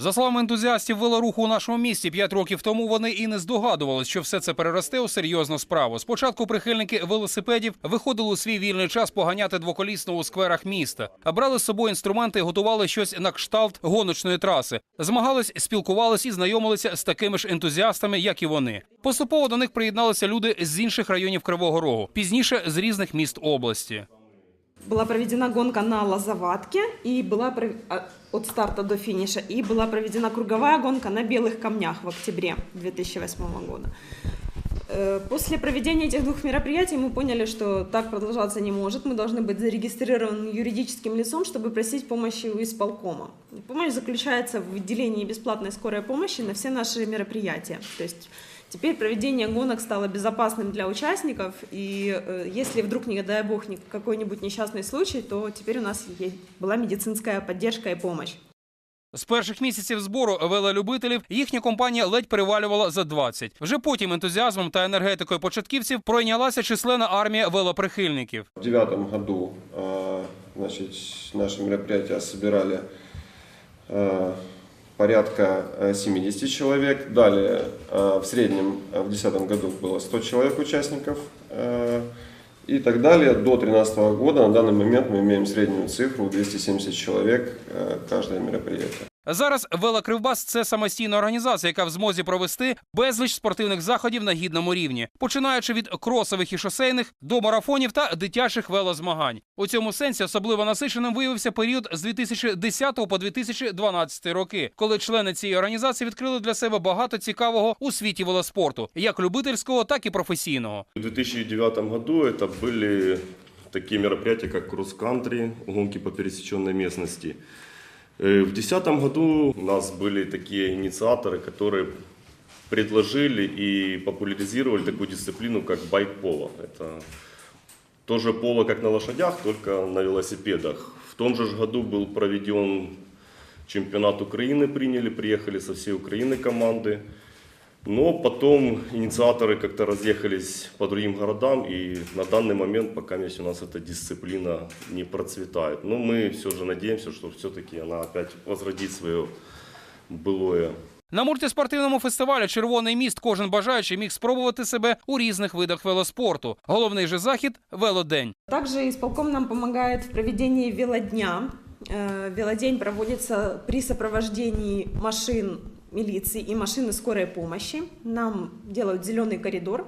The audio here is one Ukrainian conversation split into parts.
За словами ентузіастів велоруху у нашому місті, п'ять років тому вони і не здогадувалися, що все це переросте у серйозну справу. Спочатку прихильники велосипедів виходили у свій вільний час поганяти двоколісно у скверах міста, брали з собою інструменти і готували щось на кшталт гоночної траси. Змагались, спілкувались і знайомилися з такими ж ентузіастами, як і вони. Поступово до них приєдналися люди з інших районів Кривого Рогу, пізніше з різних міст області. Была проведена гонка на Лозоватке и была пров- а, от старта до финиша. И была проведена круговая гонка на Белых камнях в октябре 2008 года. Э, После проведения этих двух мероприятий мы поняли, что так продолжаться не может. Мы должны быть зарегистрированы юридическим лицом, чтобы просить помощи у исполкома. Помощь заключается в выделении бесплатной скорой помощи на все наши мероприятия. То есть Теперь проведение гонок стало безопасным для участников, и э, если вдруг, не дай бог, ни- какой-нибудь несчастный случай, то теперь у нас е- была медицинская поддержка и помощь. З перших місяців збору велолюбителів їхня компанія ледь перевалювала за 20. Вже потім ентузіазмом та енергетикою початківців пройнялася численна армія велоприхильників. В девятом году э, значит, наши мероприятия собирали э, порядка э, 70 человек. Далее э, в среднем э, в 2010 году было 100 человек участников. э, И так далее. До 2013 года на данный момент мы имеем среднюю цифру 270 человек э, каждое мероприятие. Зараз велокривбас це самостійна організація, яка в змозі провести безліч спортивних заходів на гідному рівні, починаючи від кросових і шосейних до марафонів та дитячих велозмагань. У цьому сенсі особливо насиченим виявився період з 2010 по 2012 роки, коли члени цієї організації відкрили для себе багато цікавого у світі велоспорту, як любительського, так і професійного. В 2009 году это были такие мероприятия, как кросс-кантри, гонки по пересеченной местности. Э, В 2010 году у нас были такие инициаторы, которые предложили и популяризировали такую дисциплину, как байк-поло. Это тоже поло, как на лошадях, только на велосипедах. В том же ж году был проведен чемпионат Украины, приняли, приехали со всей Украины команды. Но потом инициаторы как-то разъехались по другим городам, и на данный момент пока у нас эта дисциплина не процветает. Но мы все же надеемся, что все-таки она опять возродит свое былое. На мультиспортивному фестивалі Червоний міст кожен бажаючий міг спробувати себе у різних видах велоспорту. Головний же захід велодень. Также исполком нам помогает в проведении велодня. Э, Велодень проводится при сопровождении машин милиции и машины скорой помощи. Нам делают зеленый коридор.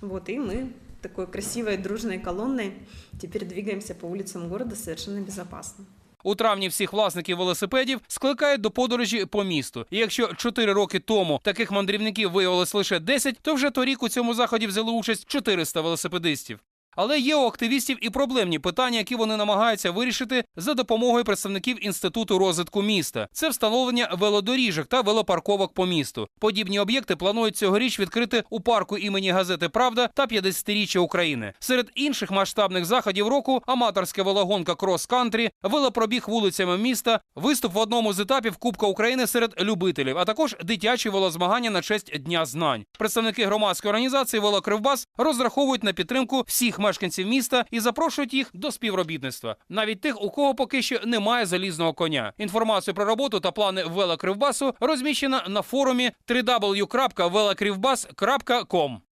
Вот, и мы такой красивой дружной колонной теперь двигаемся по улицам города совершенно безопасно. У травні всіх власників велосипедів скликають до подорожі по місту. І якщо 4 роки тому таких мандрівників виявилось лише 10, то вже торік у цьому заході взяли участь 400 велосипедистів. Але є у активістів і проблемні питання, які вони намагаються вирішити за допомогою представників інституту розвитку міста. Це встановлення велодоріжок та велопарковок по місту. Подібні об'єкти планують цьогоріч відкрити у парку імені газети Правда та 50-річчя України. Серед інших масштабних заходів року аматорська велогонка крос-кантрі, велопробіг вулицями міста, виступ в одному з етапів Кубка України серед любителів, а також дитячі велозмагання на честь Дня знань. Представники громадської організації Велокривбас розраховують на підтримку всіх мешканців міста і запрошують їх до співробітництва, навіть тих, у кого поки що немає залізного коня. Інформацію про роботу та плани Велокривбасу розміщена на форумі www.velokривбас.com.